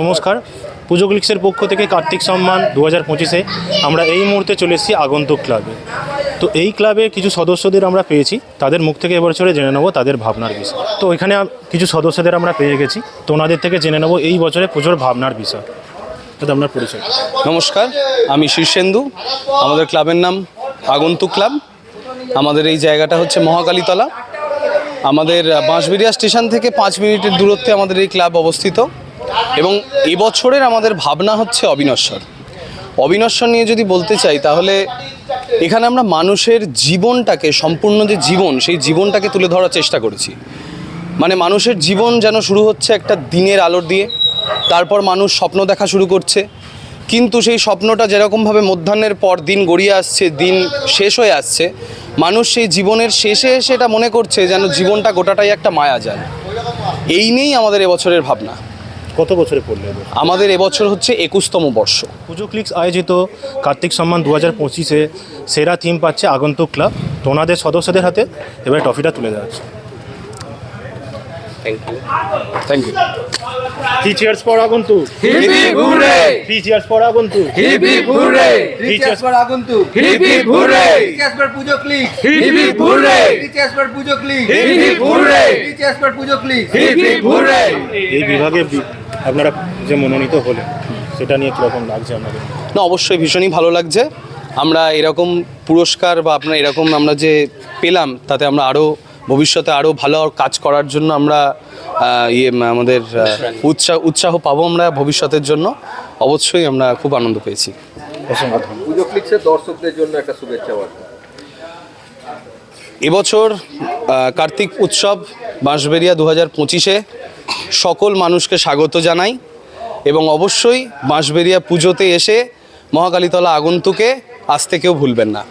নমস্কার। পুজো ক্লিক্সের পক্ষ থেকে কার্তিক সম্মান দু হাজার পঁচিশে আমরা এই মুহূর্তে চলে এসেছি আগন্তুক ক্লাবে। তো এই ক্লাবের কিছু সদস্যদের আমরা পেয়েছি, তাদের মুখ থেকে এবছরে জেনে নেব তাদের ভাবনার বিষয়। তো এখানে কিছু সদস্যদের আমরা পেয়ে গেছি, তো ওনাদের থেকে জেনে নেব এই বছরে পুজোর ভাবনার বিষয়। তাতে আপনার পরিচয়। নমস্কার, আমি শীর্ষেন্দু আমাদের ক্লাবের নাম আগন্তুক ক্লাব। আমাদের এই জায়গাটা হচ্ছে মহাকালীতলা। আমাদের বাঁশবেড়িয়া স্টেশন থেকে পাঁচ মিনিটের দূরত্বে আমাদের এই ক্লাব অবস্থিত। এবং এবছরের আমাদের ভাবনা হচ্ছে অবিনশ্বর। অবিনশ্বর নিয়ে যদি বলতে চাই, তাহলে এখানে আমরা মানুষের জীবনটাকে, সম্পূর্ণ যে জীবন, সেই জীবনটাকে তুলে ধরার চেষ্টা করেছি। মানে মানুষের জীবন যেন শুরু হচ্ছে একটা দিনের আলোর দিয়ে, তারপর মানুষ স্বপ্ন দেখা শুরু করছে। কিন্তু সেই স্বপ্নটা যেরকমভাবে মধ্যাহ্নের পর দিন গড়িয়ে আসছে, দিন শেষ হয়ে আসছে, মানুষ সেই জীবনের শেষে এসে এটা মনে করছে যেন জীবনটা গোটাটাই একটা মায়া যায় এই নিয়েই আমাদের এবছরের ভাবনা। কত বছরে পড়লে? আমাদের এবছর হচ্ছে একুশতম বর্ষ। পুজো ক্লিক্স আয়োজিত কার্তিক সম্মান দু হাজার পঁচিশে সেরা থিম পাচ্ছে আগন্তুক ক্লাব। তো ওনাদের সদস্যদের হাতে এবার ট্রফিটা তুলে দেওয়া হচ্ছে। Thank you thank you three cheers for Agantuk. Hip hurray three cheers for Agantuk. Hip for Agantuk. Hip for Pujo click hip for Pujo click hip for Pujo click hip এই বিভাগে আপনারা যে মনোনীত হলেন সেটা নিয়ে কীরকম লাগছে আপনাদের? না অবশ্যই ভীষণই ভালো লাগছে। আমরা এরকম পুরস্কার বা আপনার এরকম আমরা যে পেলাম তাতে আমরা আরও ভবিষ্যতে আরও ভালো কাজ করার জন্য আমরা ইয়ে আমাদের উৎসাহ উৎসাহ পাবো আমরা ভবিষ্যতের জন্য। অবশ্যই আমরা খুব আনন্দ পেয়েছি। অসংখ্য ধন্যবাদ। পুজো ক্লিক্সের দর্শকদের জন্য একটা শুভেচ্ছা বার্তা। এবছর কার্তিক উৎসব বাঁশবেরিয়া দু হাজার পঁচিশে সকল মানুষকে স্বাগত জানাই এবং অবশ্যই বাঁশবেরিয়া পুজোতে এসে মহাকালীতলা আগন্তুকে আসতে কেউ ভুলবেন না।